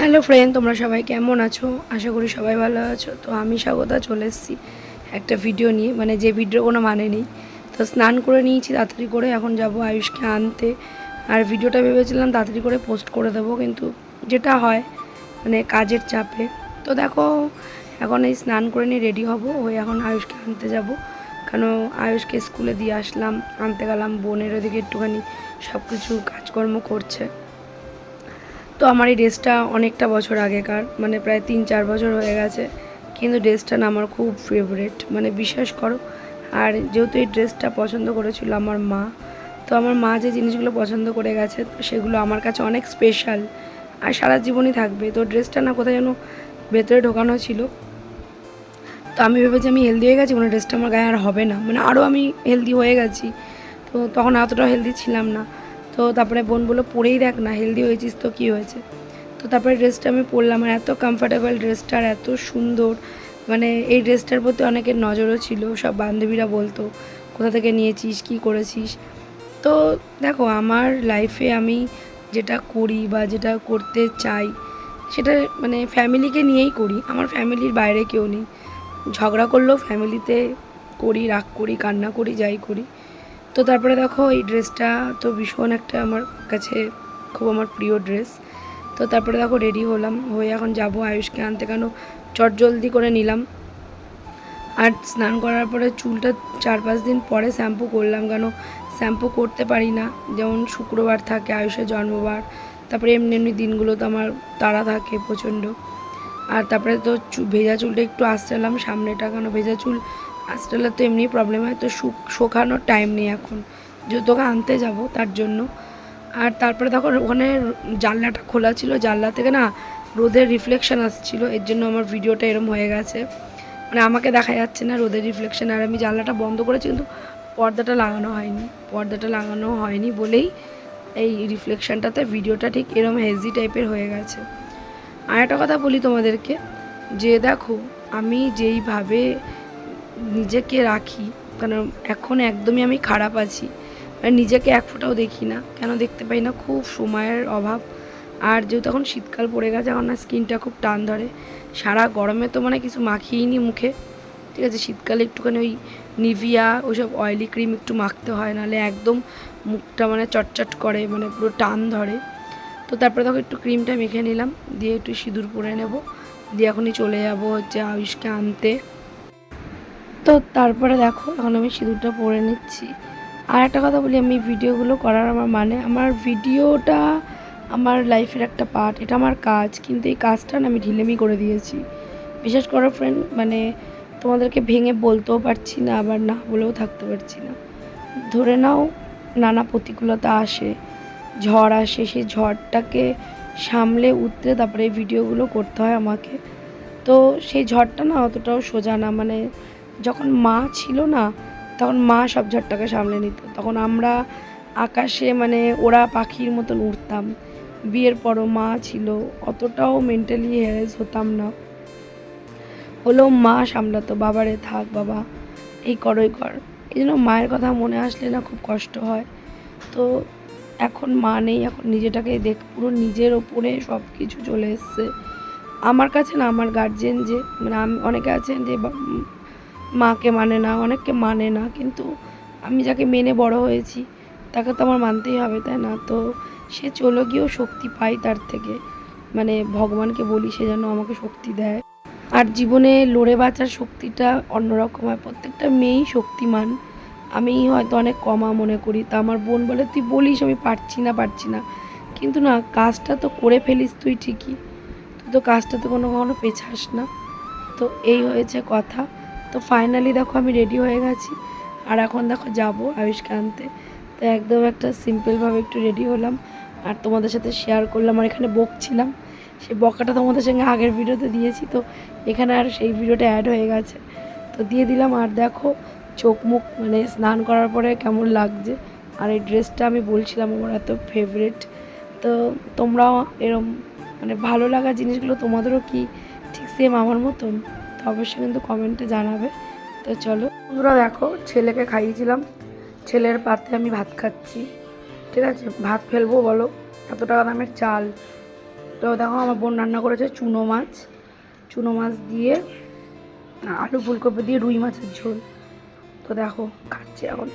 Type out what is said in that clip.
Hello friend, তোমরা সবাই কেমন আছো? আশা করি সবাই ভালো আছো। তো আমি স্বাগতা চলে এসেছি একটা ভিডিও নিয়ে। মানে যে ভিডিও কোনো মানে নেই। তো স্নান করে নিয়েছি, তাড়াতাড়ি করে এখন যাব আয়ুষকে আনতে। আর ভিডিওটা ভেবেছিলাম তাড়াতাড়ি করে পোস্ট করে দেবো, কিন্তু যেটা হয় মানে কাজের চাপে। তো দেখো, এখন এই স্নান করে নিয়ে রেডি হব ওই এখন আয়ুষকে আনতে যাব। কেন আয়ুষকে স্কুলে দিয়ে আসলাম, আনতে গেলাম, বোনের ওদিকে একটুখানি সব কিছু কাজকর্ম করছে। তো আমার এই ড্রেসটা অনেকটা বছর আগেকার মানে প্রায় তিন চার বছর হয়ে গেছে। কিন্তু ড্রেসটা না আমার খুব ফেভারেট মানে বিশ্বাস করো। আর যেহেতু এই ড্রেসটা পছন্দ করেছিল আমার মা, তো আমার মা যে জিনিসগুলো পছন্দ করে গেছে, সেগুলো আমার কাছে অনেক স্পেশাল আর সারা জীবনই থাকবে, তো ড্রেসটা না কোথায় যেন ভেতরে ঢোকানো ছিল। তো আমি ভেবেছি আমি হেলদি হয়ে গেছি কোনো ড্রেসটা আমার গায়ে আর হবে না। মানে আরও আমি হেলদি হয়ে গেছি, তো তখন এতটা হেলদি ছিলাম না। তো তারপরে বোন বলল, পরেই দেখ না হেলদি হয়েছিস তো, কী হয়েছে? তো তারপরে ড্রেসটা আমি পরলাম আর এত কমফর্টেবল ড্রেসটা আর এত সুন্দর। মানে এই ড্রেসটার প্রতি অনেকের নজরও ছিল, সব বান্ধবীরা বলতো, কোথা থেকে নিয়েছিস, কী করেছিস? তো দেখো, আমার লাইফে আমি যেটা করি বা যেটা করতে চাই, সেটা মানে ফ্যামিলিকে নিয়েই করি। আমার ফ্যামিলির বাইরে কেউ নেই। ঝগড়া করলেও ফ্যামিলিতে করি, রাগ করি, কান্না করি, যাই করি। তো তারপরে দেখো এই ড্রেসটা তো ভীষণ একটা আমার কাছে খুব আমার প্রিয় ড্রেস তো তারপরে দেখো রেডি হলাম, হয়ে এখন যাব আয়ুষকে আনতে কেন চট জলদি করে নিলাম। আর স্নান করার পরে চুলটা চার পাঁচ দিন পরে শ্যাম্পু করলাম কেন শ্যাম্পু করতে পারি না। যেমন শুক্রবার থাকে আয়ুষের জন্মবার, তারপরে এমনি এমনি দিনগুলো তো আমার তাড়া থাকে প্রচণ্ড। আর তারপরে তো ভেজা চুলটা একটু আঁচড়ালাম, সামনেটা কেন ভেজা চুল আঁচড়ালে তো এমনি প্রবলেম হয়, তো শুক শোকানোর টাইম নেই এখন। যেহেতু আনতে যাব, তার জন্য। আর তারপরে তখন ওখানে জানলাটা খোলা ছিল। জানলা থেকে না রোদের রিফ্লেকশন আসছিল। এর জন্য আমার ভিডিওটা এরম হয়ে গেছে। মানে আমাকে দেখা যাচ্ছে না রোদের রিফ্লেকশন আর আমি জানলাটা বন্ধ করেছি, কিন্তু পর্দাটা লাগানো হয়নি। পর্দাটা লাগানো হয়নি বলেই এই রিফ্লেকশনটাতে ভিডিওটা ঠিক এরম হেজি টাইপের হয়ে গেছে। আর একটা কথা বলি তোমাদেরকে। যে দেখো, আমি যেইভাবে নিজেকে রাখি কারণ এখন একদমই আমি খারাপ আছি। মানে নিজেকে এক ফোঁটাও দেখি না, কেন দেখতে পাই না, খুব সময়ের অভাব। আর যেহেতু এখন শীতকাল পড়ে গেছে এখন না স্কিনটা খুব টান ধরে। সারা গরমে তো মানে কিছু মাখিয়েই নি মুখে। ঠিক আছে, শীতকালে একটুখানি ওই নিভিয়া ওইসব অয়েলি ক্রিম একটু মাখতে হয়, নাহলে একদম মুখটা মানে চটচট করে মানে পুরো টান ধরে। তো তারপরে তখন একটু ক্রিমটা মেখে নিলাম, দিয়ে একটু সিঁদুর পরে নেব। দিয়ে এখনই চলে যাব হচ্ছে আয়ুষকে আনতে। তো তারপরে দেখো, এখন আমি সিঁদুরটা পরে নিচ্ছি। আর একটা কথা বলি, আমি ভিডিওগুলো করার আমার মানে আমার ভিডিওটা আমার লাইফের একটা পার্ট এটা আমার কাজ, কিন্তু এই কাজটা আমি ঢিলেমি করে দিয়েছি। বিশেষ করে ফ্রেন্ড মানে তোমাদেরকে ভেঙে বলতেও পারছি না, আবার না বলেও থাকতে পারছি না। ধরে নাও, নানা প্রতিকূলতা আসে, ঝড় আসে, সেই ঝড়টাকে সামলে উতরে তারপরে ভিডিওগুলো করতে হয় আমাকে। তো সেই ঝড়টা না অতটাও সোজা না মানে যখন মা ছিল না, তখন মা সব ঝড়টাকে সামলে নিত। তখন আমরা আকাশে মানে ওরা পাখির মতন উড়তাম। বিয়ের পরও মা ছিল, অতটাও মেন্টালি হ্যারেস হতাম না। হলেও মা সামলাতো, বাবারে থাক বাবা, এই কর ওই কর। এই জন্য মায়ের কথা মনে আসলে না খুব কষ্ট হয়। তো এখন মা নেই, এখন নিজেটাকে দেখ, পুরো নিজের ওপরে সব কিছু চলে এসছে। আমার কাছে না, আমার গার্জেন যে মানে আমি, অনেকে আছেন যে মাকে মানে না, অনেককে মানে না, কিন্তু আমি যাকে মেনে বড় হয়েছি, তাকে তো আমার মানতেই হবে, তাই না? তো সে চলে গিয়েও শক্তি পাই তার থেকে। মানে ভগবানকে বলি সে যেন আমাকে শক্তি দেয়। আর জীবনে লড়ে বাঁচার শক্তিটা অন্যরকম হয়, প্রত্যেকটা মেয়েই শক্তিমান। আমি হয়তো অনেক কমা মনে করি, তা আমার বোন বলে, তুই বলিস, আমি পারছি না পারছি না। কিন্তু না, কাজটা তো করে ফেলিস তুই ঠিকই। তুই তো কাজটা তো কোনো কখনো পেছাস না। তো এই হয়েছে কথা। তো ফাইনালি দেখো আমি রেডি হয়ে গেছি। আর এখন দেখো যাব আয়ুষকে আনতে। তো একদম একটা সিম্পলভাবে একটু রেডি হলাম। আর তোমাদের সাথে শেয়ার করলাম, আর এখানে বকছিলাম। সেই বকাটা তোমাদের সঙ্গে আগের ভিডিওতে দিয়েছি, তো এখানে আর সেই ভিডিওটা অ্যাড হয়ে গেছে। তো দিয়ে দিলাম, আর দেখো চোখ মুখ মানে স্নান করার পরে কেমন লাগছে। আর এই ড্রেসটা আমি বলছিলাম আমার এত ফেভারেট তো তোমরাও এরম মানে ভালো লাগা জিনিসগুলো তোমাদেরও কি ঠিক সেম আমার মতন? তো অবশ্যই কিন্তু কমেন্টে জানাবে। তো চলো। বন্ধুরা দেখো, ছেলেকে খাইয়েছিলাম। ছেলের পাতে আমি ভাত খাচ্ছি। ঠিক আছে? ভাত ফেলব বলো। এত টাকা দামের চাল। তো দেখো, আমার বোন রান্না করেছে চুনো মাছ। চুনো মাছ দিয়ে আলু ফুলকপি দিয়ে রুই মাছের ঝোল। তো দেখো, খাচ্ছি এখন।